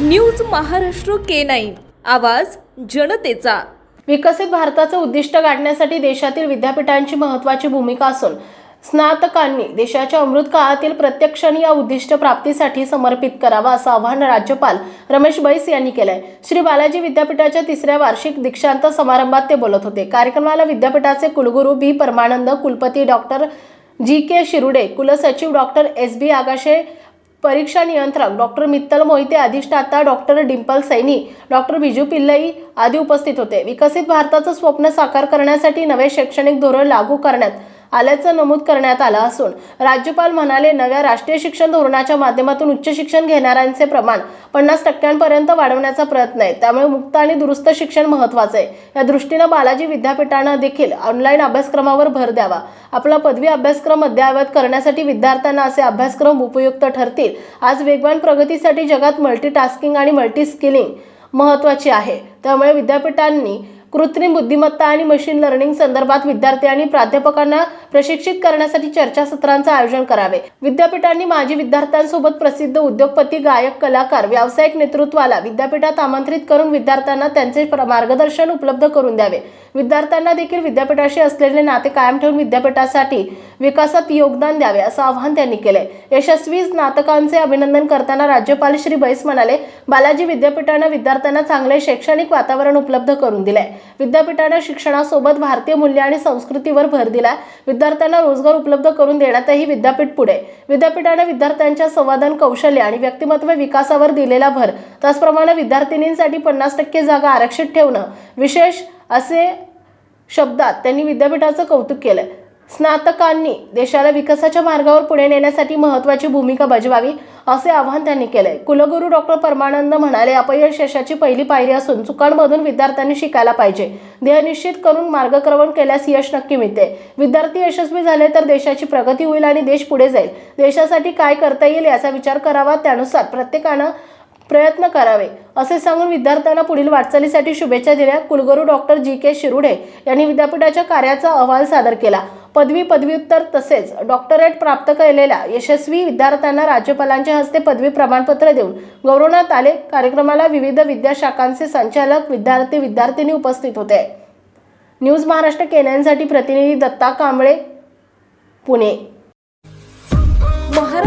News Maharashtra K nine. आवाज जनतेचा. विकसित भारताचं उद्दिष्ट गाठण्यासाठी देशातील विद्यापीठांची महत्त्वाची भूमिका असून स्नातकांनी देशाच्या अमृत काळातील प्रत्येक या उद्दिष्ट प्राप्तीसाठी समर्पित करावा असं आवाहन राज्यपाल रमेश बैस यांनी केलंय. श्री बालाजी विद्यापीठाच्या तिसऱ्या वार्षिक दीक्षांत समारंभात ते बोलत होते. कार्यक्रमाला विद्यापीठाचे कुलगुरू बी. परमानंद कुलपती डॉक्टर जी. के. शिरुडे कुलसचिव डॉक्टर एस. बी. आगाशे परीक्षा नियंत्रक डॉक्टर मित्तल मोहिते अधिष्ठाता डॉक्टर डिंपल सैनी डॉक्टर बिजू पिल्लई आदी उपस्थित होते. विकसित भारताचं स्वप्न साकार करण्यासाठी नवे शैक्षणिक धोरण लागू करण्यात आल्याचं नमूद करण्यात आलं असून राज्यपाल म्हणाले नव्या राष्ट्रीय शिक्षण धोरणाच्या माध्यमातून उच्च शिक्षण घेणाऱ्यांचे प्रमाण पन्नास टक्क्यांपर्यंत वाढवण्याचा प्रयत्न आहे. त्यामुळे मुक्त आणि दुरुस्त शिक्षण महत्वाचं आहे. या दृष्टीनं बालाजी विद्यापीठानं देखील ऑनलाईन अभ्यासक्रमावर भर द्यावा. आपला पदवी अभ्यासक्रम अद्ययावत करण्यासाठी विद्यार्थ्यांना असे अभ्यासक्रम उपयुक्त ठरतील. आज वेगवान प्रगतीसाठी जगात मल्टीटास्किंग आणि मल्टी स्किलिंग महत्त्वाची आहे. त्यामुळे विद्यापीठांनी कृत्रिम बुद्धिमत्ता आणि मशीन लर्निंग संदर्भात विद्यार्थी आणि प्राध्यापकांना प्रशिक्षित करण्यासाठी चर्चासत्रांचं आयोजन करावे. विद्यापीठांनी माजी विद्यार्थ्यांसोबत प्रसिद्ध उद्योगपती गायक कलाकार व्यावसायिक नेतृत्वाला विद्यापीठात आमंत्रित करून विद्यार्थ्यांना त्यांचे प्र- मार्गदर्शन उपलब्ध करून द्यावे. विद्यार्थ्यांना देखील विद्यापीठाशी असलेले नाते कायम ठेवून विद्यापीठासाठी विकासात योगदान द्यावे असं आवाहन त्यांनी केलंय. यशस्वी स्नातकांचे अभिनंदन करताना राज्यपाल श्री बैस म्हणाले बालाजी विद्यापीठानं विद्यार्थ्यांना चांगले शैक्षणिक वातावरण उपलब्ध करून दिलंय. विद्यापीठाने शिक्षणासोबत भारतीय मूल्य आणि संस्कृतीवर भर दिला विद्यार्थ्यांना रोजगार उपलब्ध करून देण्यातही विद्यापीठ पुढे. विद्यापीठाने विद्यार्थ्यांच्या संवादन कौशल्य आणि व्यक्तिमत्व विकासावर दिलेला भर त्याचप्रमाणे विद्यार्थिनींसाठी पन्नास टक्के जागा आरक्षित ठेवणं विशेष असे शब्दात त्यांनी विद्यापीठाचं कौतुक केलंय. स्नातकांनी देशाला विकासाच्या मार्गावर पुढे नेण्यासाठी महत्त्वाची भूमिका बजवावी असे आवाहन त्यांनी केलंय. कुलगुरू डॉक्टर परमानंद म्हणाले अपयश यशाची पहिली पायरी असून चुकांमधून विद्यार्थ्यांनी शिकायला पाहिजे. ध्येय निश्चित करून मार्गक्रमण केल्यास यश नक्की मिळते. विद्यार्थी यशस्वी झाले तर देशाची प्रगती होईल आणि देश पुढे जाईल. देशासाठी काय करता येईल याचा विचार करावा त्यानुसार प्रत्येकानं प्रयत्न करावे असे सांगून विद्यार्थ्यांना पुढील वाटचालीसाठी शुभेच्छा दिल्या कुलगुरू डॉक्टर जी के शिरुडे यांनी विद्यापीठाच्या कार्याचा अहवाल सादर केला. पदवी पदव्युत्तर तसेच डॉक्टरेट प्राप्त केलेल्या यशस्वी विद्यार्थ्यांना राज्यपालांच्या हस्ते पदवी प्रमाणपत्र देऊन गौरवण्यात आले. कार्यक्रमाला विविध विद्याशाखांचे संचालक विद्यार्थी विद्यार्थिनी उपस्थित होते. न्यूज महाराष्ट्र केन्यांसाठी प्रतिनिधी दत्ता कांबळे पुणे.